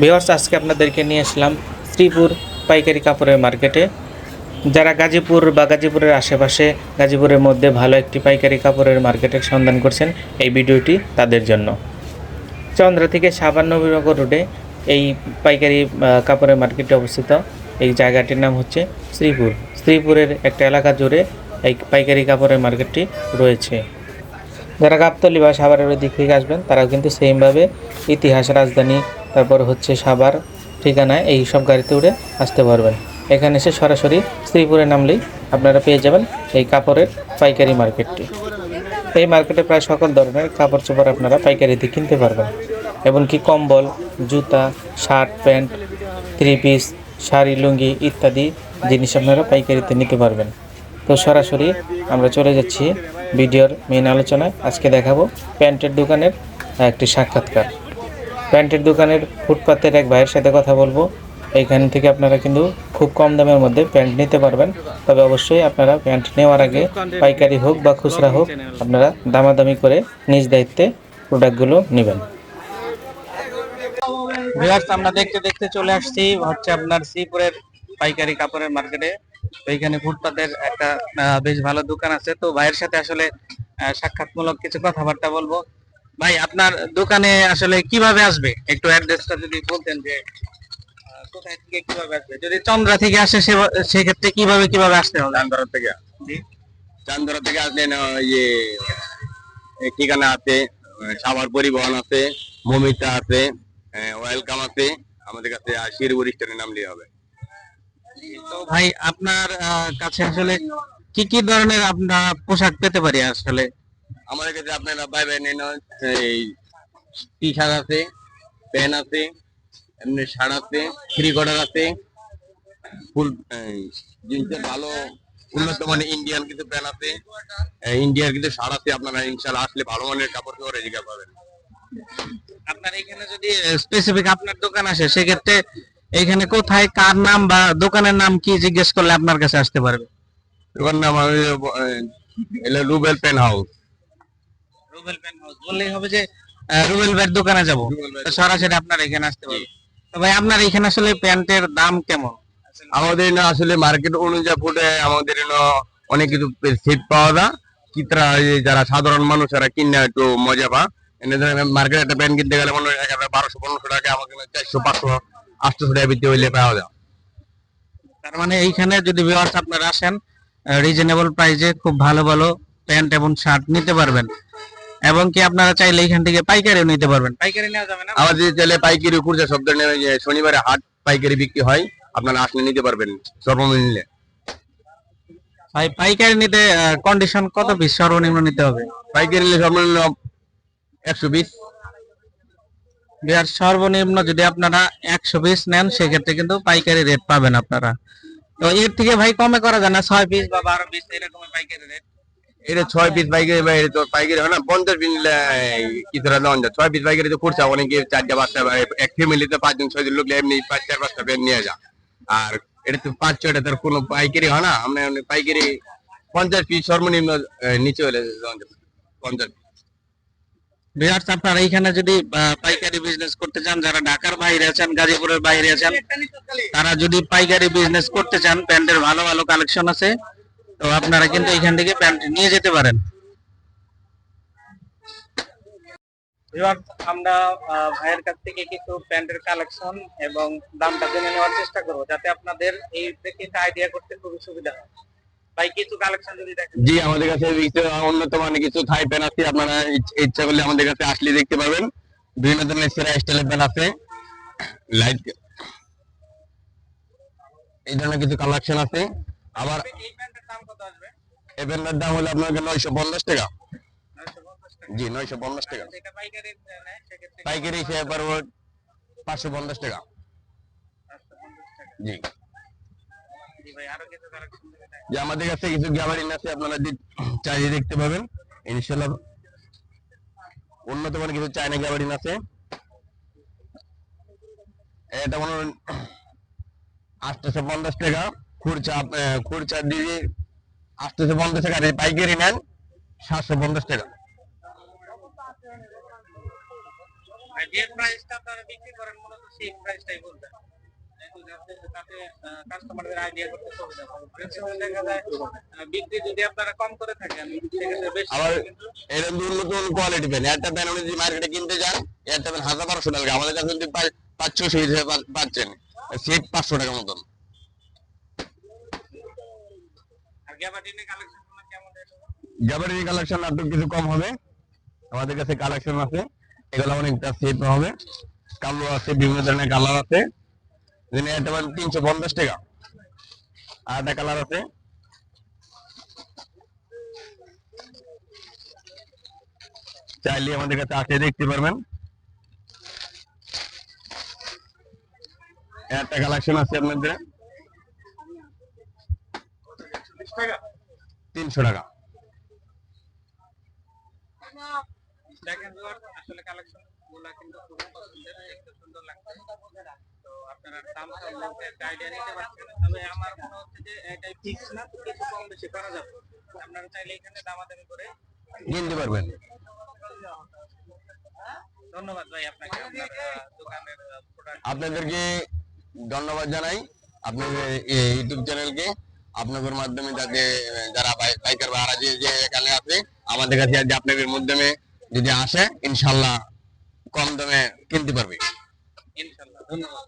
Viewers আজকে আপনাদেরকে নিয়ে আসলাম শ্রীপুর পাইকারি কাপড়ের মার্কেটে। যারা গাজীপুর বা গাজীপুরের আশেপাশে, গাজীপুরের মধ্যে ভালো একটি পাইকারি কাপড়ের মার্কেটের সন্ধান করছেন এই ভিডিওটি তাদের জন্য। চন্দ্রা থেকে সাবান নবীনগর রোডে এই পাইকারি কাপড়ের মার্কেটে অবস্থিত এই জায়গাটির নাম হচ্ছে শ্রীপুর শ্রীপুরের একটা এলাকা জুড়ে এই পাইকারি কাপড়ের মার্কেটটি রয়েছে। যারা গাবতলি বা সাভারের দিক থেকে আসবেন, তারাও কিন্তু সেমভাবে ইতিহাস, রাজধানী তারপর হচ্ছে সাভার ঠিকানায় এই সব গাড়িতে উঠে আসতে পারবেন। এখানে এসে সরাসরি শ্রীপুরে নামলেই আপনারা পেয়ে যাবেন এই কাপড়ের পাইকারি মার্কেটটি। এই মার্কেটে প্রায় সকল ধরনের কাপড় চোপড় আপনারা পাইকারিতে কিনতে পারবেন, এমনকি কম্বল, জুতা, shirt, pant, three piece, sari, lungi ইত্যাদি জিনিস আপনারা পাইকারিতে নিতে পারবেন। তো সরাসরি আমরা চলে যাচ্ছি ভিডিওর মেন আলোচনায়। আজকে দেখাবো প্যান্টের দোকানের একটি সাক্ষাৎকার। প্যান্টের দোকানের ফুটপাতের এক ভাইয়ের সাথে কথা বলব। এইখান থেকে আপনারা কিন্তু খুব কম দামের মধ্যে প্যান্ট নিতে পারবেন। তবে অবশ্যই আপনারা প্যান্ট নেওয়ার আগে পাইকারি হোক বা খুচরা হোক, আপনারা দামাদামি করে নিজ দায়িত্বে প্রোডাক্টগুলো নেবেন। আমরা দেখতে দেখতে চলে আসছি হচ্ছে আপনার শ্রীপুরের পাইকারি কাপড়ের মার্কেটে। তো ফুটপাতের একটা বেশ ভালো দোকান আছে। তো ভাইয়ের সাথে আসলে সাক্ষাৎমূলক কিছু কথাবার্তা বলব। ভাই আপনার দোকানে আসলে কীভাবে আসবে? একটু অ্যাড্রেসটা যদি বলতেন যে কোথায় থেকে কীভাবে আসবে? যদি চন্দ্রা থেকে আসে সেক্ষেত্রে কীভাবে কীভাবে আসতে হবে? চান্দরা থেকে। জি। চান্দরা থেকে আসলেন আহ, ইয়ে ঠিকানা আছে সাভার পরিবহন আছে মমিতা আছে ওয়েলকাম আছে আমাদের কাছে শিরপুর স্টেশনের নাম নিয়ে হবে। তো ভাই আপনার কাছে আসলে কি কি ধরনের আমরা পোশাক পেতে পারি আসলে? আমাদের কাছে আপনারা বাই বাই নেন। এই টি শার্ট আছে, প্যান্ট আছে, এমনি শার্ট আছে, থ্রি কোয়ার্টার আছে। ফুল জিন্সের ভালো উন্নত মানের ইন্ডিয়ান কিছু প্যান্ট আছে। ইন্ডিয়ার কিছু শার্ট আছে, আপনারা ইনশাল্লাহ আসলে ভালো মানের কাপড় চোপড় এদিকে পাবেন। আপনার এখানে যদি স্পেসিফিক আপনার দোকান আসে, সেক্ষেত্রে এখানে কোথায়, কার নাম বা দোকানের নাম কি জিজ্ঞেস করলে আপনার কাছে আসতে পারবে? দোকান নাম আমি Rubel pen house. Rubel pen house বললেই হবে যে রুবেল ভাইয়ের দোকানে যাব। সরাসরি আপনার এখানে আসতে পারবে। তো ভাই আপনার এখানে আসলে প্যান্টের দাম কেমন? আমাদের না আসলে মার্কেট অনুযায়ী ফুটে আমাদের না অনেক কিছু সিট পাওয়া যায়। কিতরা যারা সাধারণ মানুষ যারা কিনে একটু মজা পা মার্কেটে একটা প্যান্ট কিনতে গেলে মনে হয় বারোশো পনেরোশো টাকা আমাকে চারশো পাঁচশো আটশো টাকা ভিত্তি হইলে পাওয়া যায়। তার মানে এইখানে যদি ভিউয়ার্স আপনারা আসেন রিজনেবল প্রাইসে খুব ভালো ভালো প্যান্ট এবং শার্ট নিতে পারবেন। এবং কি আপনারা চাইলে এখান থেকে পাইকারিও নিতে পারবেন। পাইকারি নেওয়া যাবে না? আমাদের চাইলে পাইকারি শব্দ নেই যে শনিবারে হাট পাইকারি বিক্রি হয় আপনারা আসলে নিতে পারবেন সর্বনিম্ন ভাই পাইকারি নিতে কন্ডিশন কত পিস সর্বনিম্ন নিতে হবে। পাইকারি নিলে সর্বনিম্ন একশো বিশ বিহার সর্বনিম্ন যদি আপনারা একশো পিস নেন সেক্ষেত্রে কিন্তু পাইকারি রেট পাবেন আপনারা। তো এর থেকে ভাই কমে করা যায় না? ছয় পিস বা বারো পিস এরকম পাইকারি রেট এটা ছয় পিস পাইকারি বা এটা তো পাইকারি হয় না পঞ্চাশ পিস কিছুটা লঞ্চ যায়। ছয় পিস পাইকারি তো করছে অনেকে চারটা পাঁচটা এক ফ্যামিলিতে পাঁচজন ছয়জন লোক এমনি পাঁচ চার পাঁচটা প্যান্ট নিয়ে যা আর এটা তো পাঁচ ছয়টা তার কোনো পাইকারি হয় না আমরা পাইকারি পঞ্চাশ পিস সর্বনিম্ন নিচে হলে। পঞ্চাশ বিহার্স আপনারা এইখানে যদি পাইকারি বিজনেস করতে চান যারা ঢাকার বাইরে আছেন গাজীপুরের বাইরে আছেন তারা যদি পাইকারি বিজনেস করতে চান প্যান্টের ভালো ভালো কালেকশন আছে। তো আপনারা কিন্তু এখান থেকে প্যান্ট নিয়ে যেতে পারেন। এবার আমরা আহ, ভাইয়ের কাছ থেকে কিছু প্যান্টের কালেকশন এবং দামটা জেনে নেওয়ার চেষ্টা করব যাতে আপনাদের এই থেকে আইডিয়া করতে খুবই সুবিধা হয়। ভাই কিছু কালেকশন যদি দেখেন। জি আমাদের কাছে কিছু উন্নত মানের কিছু থাই প্যান আছে আপনারা ইচ্ছা করলে আমাদের কাছে আসলে দেখতে পাবেন বিভিন্ন ধরনের সেরা স্টাইলের প্যান আছে। লাইট এই ধরনের কিছু কালেকশন আছে। আবার দাম কত আসবে? এই প্যান্টের দাম হলো আপনার নয়শো পঞ্চাশ টাকা। 950 টাকা। জি নয়শো পঞ্চাশ টাকা। যেটা পাইকারি নেয় সেক্ষেত্রে পাইকারি হিসেবে পারব পাঁচশো পঞ্চাশ টাকা। 550 টাকা। জি। যে আমাদের কাছে কিছু গ্যাবারিন আছে আপনারা চাইলে দেখতে পাবেন। ইনশাল্লাহ উন্নত মানের কিছু চায়না গ্যাবারিন আছে। এটা মনে হয় আটশোশো পঞ্চাশ টাকা। খুরচা খুরচা দিয়ে পঞ্চাশ টাকা পাইকারি নেন সাতশো পঞ্চাশ টাকা। আর যে প্রাইসটা আপনারা বিক্রি করেন মূলত সেই প্রাইসটাই বলবেন। যেহেতু যাতে- তাতে কাস্টমারদের আইডিয়া করতে সুবিধা হয়। দেখা যায় বিক্রি যদি আপনারা কম করে থাকেন সেক্ষেত্রে বেশি আবার- এরকম দূর নতুন কোয়ালিটি পেন। একটা প্যান যদি মার্কেটে কিনতে যান একটা হাজার বারোশো টাকা। আমাদের কাছে যদি পাঁচ- সিরিজ পাচ্ছেন। সেট পাঁচশো টাকার মতন। আর কালেকশন একটু কিছু কম হবে। আমাদের কাছে কালেকশন আছে। এগুলো অনেকটা সেট হবে। কালো আছে, বিভিন্ন ধরনের কালার আছে। তিনশো পঞ্চাশ টাকা। আর একটা কালার আছে। চাইলে আমাদের কাছে আসে দেখতে পারবেন। একটা কালেকশন আছে আপনাদের বিশ টাকা। তিনশো টাকা। দেখেন আসলে কালেকশনগুলা কিন্তু খুবই পছন্দের দেখতে সুন্দর লাগছে। তো আপনারা দাম সম্পর্কে একটা আইডিয়া নিতে পারছেন তবে আমার মনে হচ্ছে যে এটাই ফিক্স না কিছু কম বেশি করা যাবে। আপনারা চাইলে এখানে দামাদামি করে কিনতে পারবেন। ধন্যবাদ ভাই আপনাকে। দোকানের আপনাদেরকে ধন্যবাদ জানাই। আপনাদের ইউটিউব চ্যানেলকে আপনাদের মাধ্যমে যাতে যারা বাইকার বা যে যে এখানে আছে, আমাদের কাছে আজ আপনাদের মাধ্যমে যদি আসে, ইনশাল্লাহ কম দামে কিনতে পারবে। ইনশাল্লাহ, ধন্যবাদ।